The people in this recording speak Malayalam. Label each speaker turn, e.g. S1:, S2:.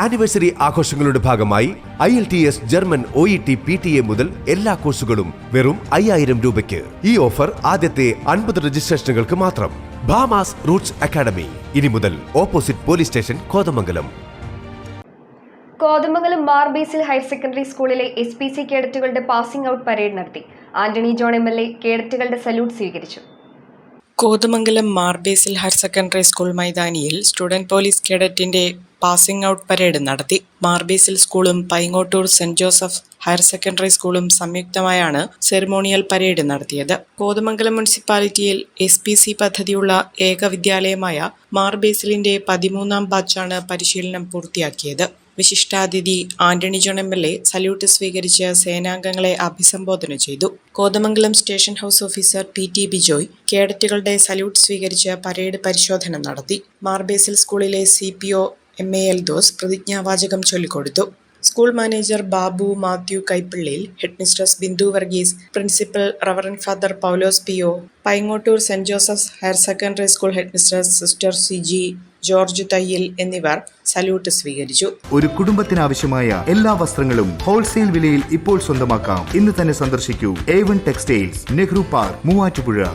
S1: ആനിവേഴ്സറി ആഘോഷങ്ങളുടെ ഭാഗമായി I L T S German O E T P T E മുതൽ എല്ലാ കോഴ്സുകളും വെറും അയ്യായിരം രൂപയ്ക്ക്. ഈ ഓഫർ ആദ്യത്തെ അൻപത് രജിസ്ട്രേഷനുകൾക്ക് മാത്രം. Bhamas roots academy. ഇനി മുതൽ opposite police station Kothamangalam.
S2: Kothamangalam Mar Basil higher secondary സ്കൂളിലെ എസ് പി സി കേഡറ്റുകളുടെ പാസിംഗ് ഔട്ട് പരേഡ് നടത്തി. Antony John M L A കേഡറ്റുകളുടെ salute സ്വീകരിച്ചു.
S3: Kothamangalam Mar Basil higher secondary school മൈതാനിയിൽ സ്റ്റുഡന്റ് പോലീസ് കേഡറ്റിന്റെ പാസിംഗ് ഔട്ട് പരേഡ് നടത്തി. മാർബേസിൽ സ്കൂളും Paingottoor saint Joseph higher secondary സ്കൂളും സംയുക്തമായാണ് സെറിമോണിയൽ പരേഡ് നടത്തിയത്. കോതമംഗലം മുനിസിപ്പാലിറ്റിയിൽ എസ് പി സി പദ്ധതിയുള്ള ഏക വിദ്യാലയമായ മാർബേസിലിന്റെ പതിമൂന്നാം ബാച്ചാണ് പരിശീലനം പൂർത്തിയാക്കിയത്. വിശിഷ്ടാതിഥി Antony John M L A salute സ്വീകരിച്ച് സേനാംഗങ്ങളെ അഭിസംബോധന ചെയ്തു. Kothamangalam station house officer P T Bijoy കേഡറ്റുകളുടെ salute സ്വീകരിച്ച് പരേഡ് പരിശോധന നടത്തി. മാർബേസിൽ സ്കൂളിലെ C P O M A Eldhose പ്രതിജ്ഞാവാചകം ചൊല്ലിക്കൊടുത്തു. School manager Babu Mathew Kaippillil headmistress Bindu Varghese principal reverend father Paulose P O Paingottoor saint Joseph's higher secondary school headmistress sister Siji George Thayyil എന്നിവർ സല്യൂട്ട് സ്വീകരിച്ചു.
S4: ഒരു കുടുംബത്തിനാവശ്യമായ എല്ലാ വസ്ത്രങ്ങളും ഹോൾസെയിൽ വിലയിൽ ഇപ്പോൾ സ്വന്തമാക്കാം. ഇന്ന് തന്നെ സന്ദർശിക്കൂ. A one textiles Nehru park Muvattupuzha.